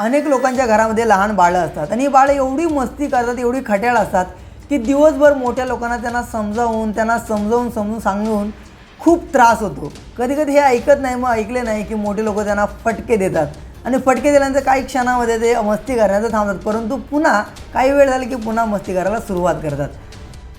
अनेक लोकांच्या घरामध्ये लहान बाळं असतात. आणि ही बाळं एवढी मस्ती करतात एवढी खट्याळ असतात की दिवसभर मोठ्या लोकांना त्यांना समजावून त्यांना समजावून समजून सांगून खूप त्रास होतो. कधी कधी हे ऐकत नाही मग ऐकले नाही की मोठे लोक त्यांना फटके देतात. आणि फटके दिल्यानंतर काही क्षणामध्ये ते मस्ती करण्याचं थांबतात. परंतु पुन्हा काही वेळ झाली की पुन्हा मस्ती करायला सुरुवात करतात.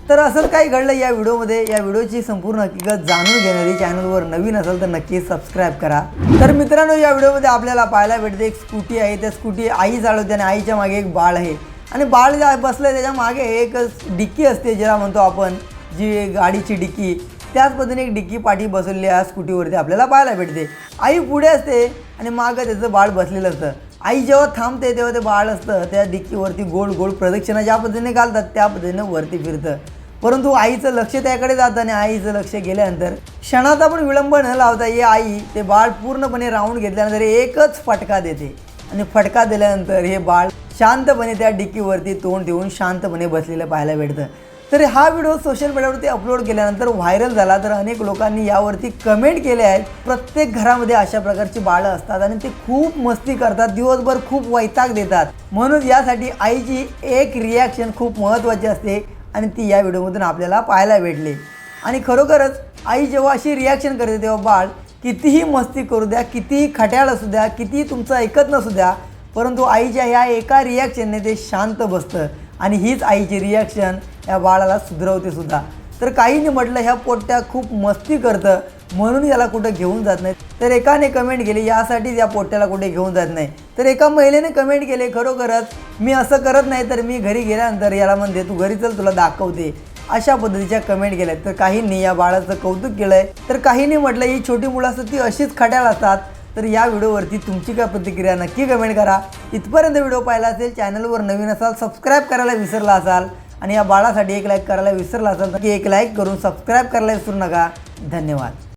तर असंच काही घडलं या व्हिडिओमध्ये. या व्हिडिओची संपूर्ण हकीकत जाणून घेणारी चॅनलवर नवीन असेल तर नक्की सबस्क्राईब करा. तर मित्रांनो या व्हिडिओमध्ये आपल्याला पाहायला भेटते एक स्कूटी आहे. त्या स्कूटी आई चालवते आणि आईच्या मागे एक बाळ आहे. आणि बाळ बसलं आहे त्याच्यामागे एक डिक्की असते ज्याला म्हणतो आपण जी गाडीची डिक्की. त्याच पद्धतीने एक डिक्की पाठी बसवलेली या स्कूटीवरती आपल्याला पाहायला भेटते. आई पुढे असते आणि मागं त्याचं बाळ बसलेलं असतं. आई जेव्हा थांबते तेव्हा ते बाळ असतं. त्या डिक्कीवरती गोल गोल प्रदक्षिणा ज्या पद्धतीने घालतात त्या पद्धतीने वरती फिरतं. परंतु आईचं लक्ष त्याकडे जातं आणि आईचं लक्ष गेल्यानंतर क्षणाचा पण विलंब न लावता ही आई ते बाळ पूर्णपणे राऊंड घेतल्यानंतर एकच फटका देते. आणि फटका दिल्यानंतर हे बाळ शांतपणे त्या डिक्कीवरती तोंड देऊन शांतपणे बसलेलं पाहायला भेटतं. तर हा व्हिडिओ सोशल मीडियावरती अपलोड केल्यानंतर व्हायरल झाला. तर अनेक लोकांनी यावरती कमेंट केले आहेत. प्रत्येक घरामध्ये अशा प्रकारची बाळं असतात आणि ते खूप मस्ती करतात. दिवसभर खूप वैताग देतात. म्हणून यासाठी आईची एक रिॲक्शन खूप महत्त्वाची असते आणि ती या व्हिडिओमधून आपल्याला पाहायला भेटली. आणि खरोखरच आई जेव्हा अशी रिॲक्शन करते तेव्हा बाळ कितीही मस्ती करू द्या कितीही खट्याळ असू द्या कितीही तुमचं ऐकत नसू द्या परंतु आईच्या ह्या एका रिॲक्शनने ते शांत बसतं. आणि हीच आईची रिॲक्शन या बाळाला सुधरवते सुद्धा. तर काहीने म्हटलं ह्या पोट्ट्या खूप मस्ती करतं म्हणून याला कुठं घेऊन जात नाही तर एकाने कमेंट केली यासाठीच या पोट्ट्याला कुठे घेऊन जात नाही. तर एका महिलेने कमेंट केले खरोखरच मी असं करत नाही तर मी घरी गेल्यानंतर याला म्हणते तू घरी चल तुला दाखवते. अशा पद्धतीच्या कमेंट केल्या तर काहींनी या बाळाचं कौतुक केलं आहे तर काहींनी म्हटलं ही छोटी मुलं असतात ती अशीच खट्याळ असतात. तर या व्हिडिओवरती तुमची काय प्रतिक्रिया नक्की कमेंट करा. इथपर्यंत व्हिडिओ पाहिला असेल चॅनलवर नवीन असाल सबस्क्राईब करायला विसरला असाल आणि या बाळासाठी एक लाईक करायला विसरला असाल तर एक लाईक करून सबस्क्राईब करायला विसरू नका. धन्यवाद.